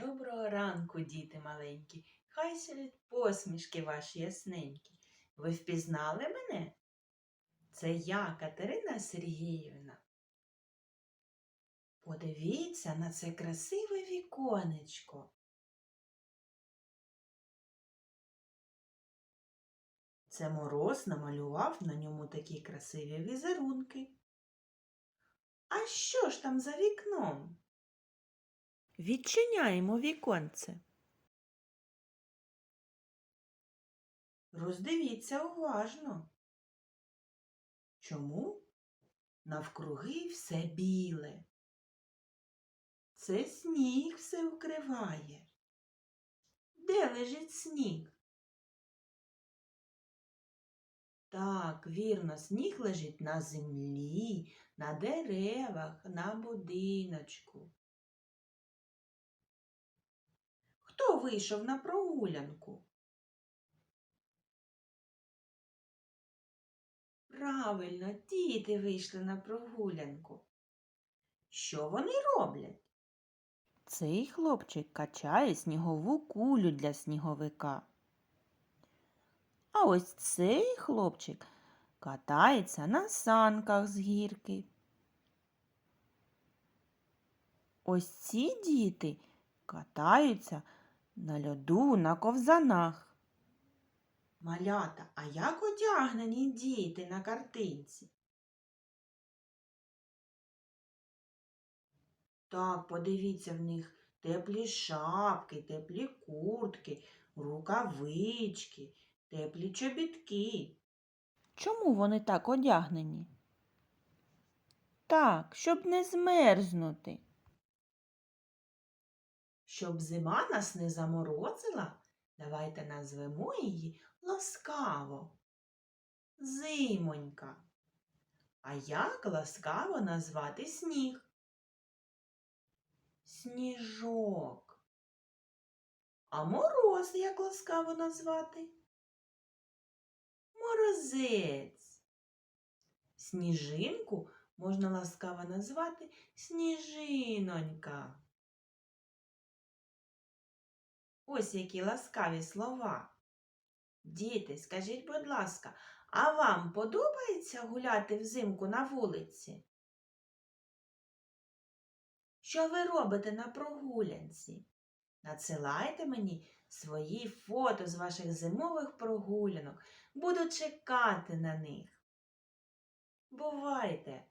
Доброго ранку, діти маленькі, хай сидять посмішки ваші ясненькі. Ви впізнали мене? Це я, Катерина Сергіївна. Подивіться на це красиве віконечко. Це мороз намалював на ньому такі красиві візерунки. А що ж там за вікном? Відчиняємо віконце. Роздивіться уважно. Чому? Навкруги все біле. Це сніг все вкриває. Де лежить сніг? Так, вірно, сніг лежить на землі, на деревах, на будиночку. Вийшов на прогулянку? Правильно, діти вийшли на прогулянку. Що вони роблять? Цей хлопчик качає снігову кулю для сніговика. А ось цей хлопчик катається на санках з гірки. Ось ці діти катаються на льоду на ковзанах. Малята, а як одягнені діти на картинці? Так, подивіться в них теплі шапки, теплі куртки, рукавички, теплі чобітки. Чому вони так одягнені? Так, щоб не змерзнути. Щоб зима нас не заморозила, давайте назвемо її ласкаво. Зимонька. А як ласкаво назвати сніг? Сніжок. А мороз як ласкаво назвати? Морозець. Сніжинку можна ласкаво назвати сніжинонька. Ось які ласкаві слова. Діти, скажіть, будь ласка, а вам подобається гуляти взимку на вулиці? Що ви робите на прогулянці? Надсилайте мені свої фото з ваших зимових прогулянок. Буду чекати на них. Бувайте!